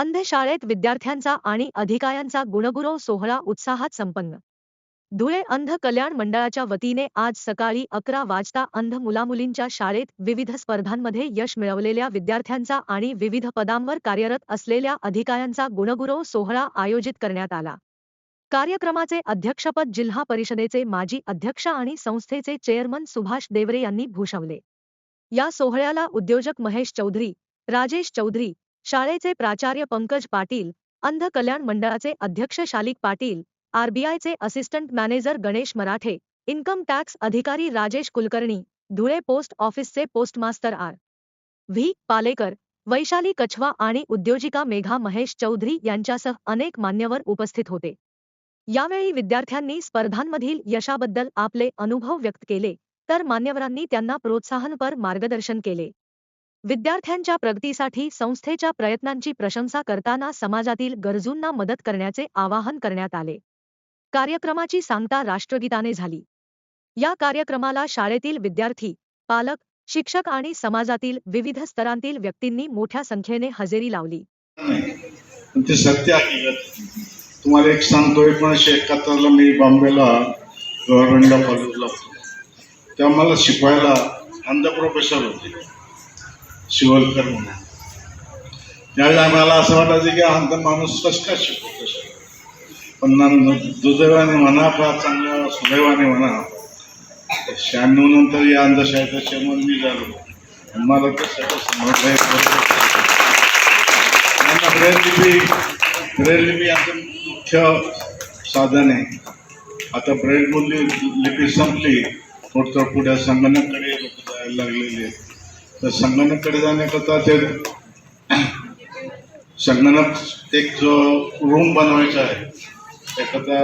अंधशाळेत विद्यार्थ्यांचा आणि अधिकाऱ्यांचा गुणगुरव सोहळा उत्साहात संपन्न. धुळे अंध कल्याण मंडळाच्या वतीने आज सकाळी अकरा वाजता अंध मुलामुलींच्या शाळेत विविध स्पर्धांमध्ये यश मिळवलेल्या विद्यार्थ्यांचा आणि विविध पदांवर कार्यरत असलेल्या अधिकाऱ्यांचा गुणगुरव सोहळा आयोजित करण्यात आला. कार्यक्रमाचे अध्यक्षपद जिल्हा परिषदेचे माजी अध्यक्ष आणि संस्थेचे चेअरमन सुभाष देवरे यांनी भूषवले. या सोहळ्याला उद्योजक महेश चौधरी राजेश चौधरी शाळेचे प्राचार्य पंकज पाटील अंध कल्याण मंडळाचे अध्यक्ष शालिक पाटील आरबीआयचे assistant manager Ganesh Marathe income tax अधिकारी राजेश कुलकर्णी धुळे पोस्ट ऑफिसचे postmaster R. V. Palekar Vaishali Kachhwa आणि उद्योजिका मेघा महेश चौधरी यांच्यासह अनेक मान्यवर उपस्थित होते. यावेळी विद्यार्थ्यांनी स्पर्धांमधील यशाबद्दल आपले अनुभव व्यक्त केले तर मान्यवरांनी त्यांना प्रोत्साहनपर मार्गदर्शन केले. विद्यार्थ्यांच्या प्रगतीसाठी संस्थेच्या प्रयत्नांची प्रशंसा करताना समाजातील गरजूंना मदत करण्याचे आवाहन करण्यात आले. कार्यक्रमाची सांगता राष्ट्रगीताने झाली. या कार्यक्रमाला शाळेतील विद्यार्थी पालक शिक्षक आणि समाजातील विविध स्तरांतील व्यक्तींनी मोठ्या संख्येने हजेरी लावली. ते सत्य तुम्हाला एक सांगतो एकोणीसशे एकाहत्तरला मी बॉम्बेला गव्हर्नमेंटला कॉलेजला होतो. तेव्हा मला शिकवायला अंध प्रोफेसर होते. शिवलकर म्हणून त्यावेळी आम्हाला असं वाटायचं की अंध माणूस कसं काय शिकवतो पण ना- दुर्दैवाने म्हणा फार चांगल्या सुदैवाने म्हणा शहाण्णव नंतर या अंधशाळेचा चेअरमन मी झालो मला कसं सगळं समजलं यांना लिपी यांचं मुख्य साधन आहे. आता ब्रेल बोलली लिपी संपली थोडं पुढे संगणककडे लोक जायला लागलेले आहेत. तर संगणककडे जाण्याकरता ते संगणक एक जो रूम बनवायचा आहे त्याकरता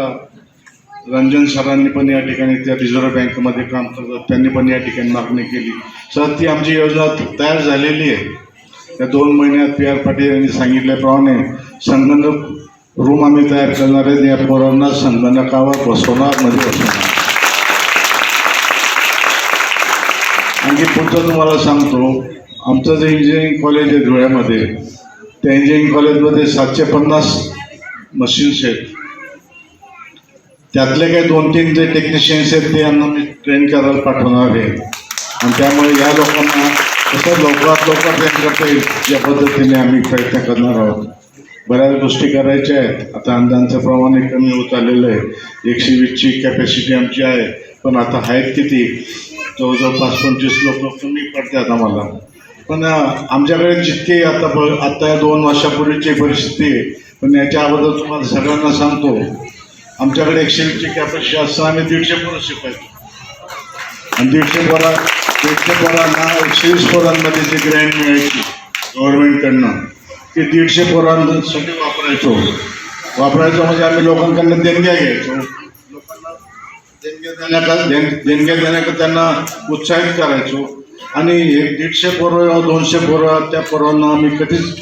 रंजन सरांनी पण या ठिकाणी त्या रिझर्व्ह बँकमध्ये काम करतात त्यांनी पण या ठिकाणी मागणी केली. सर ती आमची योजना तयार झालेली आहे. त्या दोन महिन्यात पी आर पाटील यांनी सांगितल्याप्रमाणे संगणक रूम आम्ही तयार करणार आहे या पोरांना संगणकावर बसवणार म्हणजे बसवणार. आणखी पुढचं तुम्हाला सांगतो आमचं जे इंजिनिअरिंग कॉलेज आहे धुळ्यामध्ये त्या इंजिनिअरिंग कॉलेजमध्ये सातशे पन्नास मशीन्स आहेत. त्यातले काही दोन तीन जे टेक्निशियन्स आहेत ते यांना मी ट्रेन करायला पाठवणार आहे. आणि त्यामुळे या लोकांना कसं लवकरात लवकर ट्रेन करता येईल या पद्धतीने आम्ही प्रयत्न करणार आहोत. बऱ्याच गोष्टी करायच्या आहेत. आता अंधांचं प्रमाण हे कमी होत आलेलं आहे. एकशे वीसची कॅपॅसिटी आमची आहे पण आता आहेत किती? जवळजवळ पाच पंचवीस लोक कमी पडतात आम्हाला पण आमच्याकडे जितके आता ब आत्ता या दोन वर्षापूर्वीची परिस्थिती आहे. पण याच्या अगोदर तुम्हाला सगळ्यांना सांगतो आमच्याकडे एकशे वीसची कॅपॅसिटी असताना आम्ही दीडशे पोरं शिकायचो आणि दीडशे पोरा दीडशे पोरांना एकशे वीस पोरांमध्ये जी ग्रँड मिळायची गव्हर्नमेंटकडनं ती दीडशे पोरांसाठी वापरायचो. वापरायचो म्हणजे आम्ही लोकांकडनं देणग्या घ्यायचो. देणग्या देण्याकरता देणग्या त्यांना उत्साहित करायचो. आणि एक दीडशे पोरं दोनशे पोरं त्या पोरांना आम्ही कधीच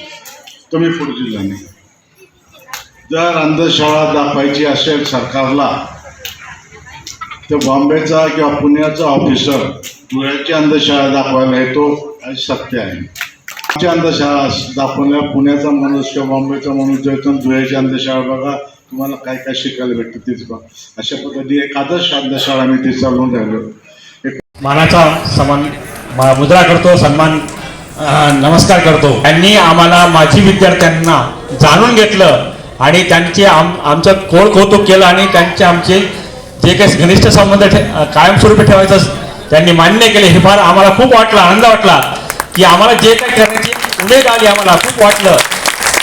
कमी पडू दिला नाही. जर अंधशाळा दाखवायची असेल सरकारला तर बॉम्बेचा किंवा पुण्याचा ऑफिसर धुळ्याची अंधशाळा दाखवायला येतो हे सत्य आहे. आमची अंधशाळा दाखवल्या पुण्याचा माणूस किंवा बॉम्बेचा माणूस जो येतो धुळ्याची अंधशाळा बघा. तुम्हाला काय काय शिकायला भेटतं तेच बघा. अशा पद्धतीने एक आदर्श अंधशाळा आम्ही ते चालवून राहिलो. मानाचा सन्मान मुद्रा करतो सन्मान नमस्कार करतो. त्यांनी आम्हाला माजी विद्यार्थ्यांना जाणून घेतलं आणि त्यांचे आम आमचं कोळ कौतुक केलं आणि त्यांचे आमचे जे काही घनिष्ठ संबंध ठे कायमस्वरूपी ठेवायचं त्यांनी मान्य केले. हे फार आम्हाला खूप वाटलं आनंद वाटला की आम्हाला जे काही करण्याची उमेद आली आम्हाला खूप वाटलं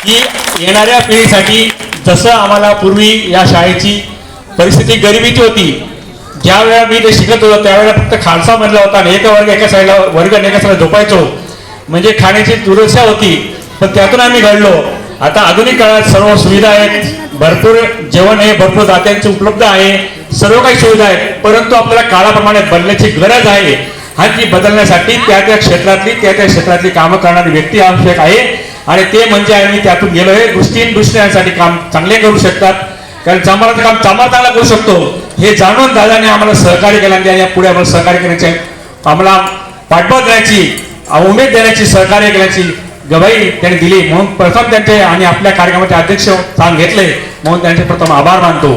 की येणाऱ्या पिढीसाठी जसं आम्हाला पूर्वी या शाळेची परिस्थिती गरिबीची होती. ज्या वेळा मी ते शिकत होतो त्यावेळेला फक्त खालसा मधला होता आणि एका वर्ग एका साईडला वर्ग आणि एका साईडला झोपायचो. म्हणजे खाण्याची दुरस्या होती पण त्यातून आम्ही घडलो. आता आधुनिक काळात सर्व सुविधा आहेत. भरपूर जेवण आहे भरपूर दात्यांची उपलब्ध आहे. सर्व काही सुविधा आहेत. परंतु आपल्याला काळाप्रमाणे बदलण्याची गरज आहे. हा ती बदलण्यासाठी त्या त्या क्षेत्रातली त्या त्या क्षेत्रातली कामं करणारी व्यक्ती आवश्यक आहे. आणि ते म्हणजे आम्ही त्यातून गेलो. हे दृष्टीन दृष्टीसाठी काम चांगले करू शकतात. कारण चांभाराचं काम चांभार चांगला करू शकतो. हे जाणून दादाने आम्हाला सहकार्य केला आणि या पुढे आम्हाला सहकार्य करण्याचे आम्हाला पाठबळ देण्याची उमेद देण्याची सहकार्य केल्याची गवाही त्यांनी दिली. म्हणून प्रथम त्यांचे आणि आपल्या कार्यक्रमाचे अध्यक्ष स्थान घेतले. म्हणून त्यांचे प्रथम आभार मानतो.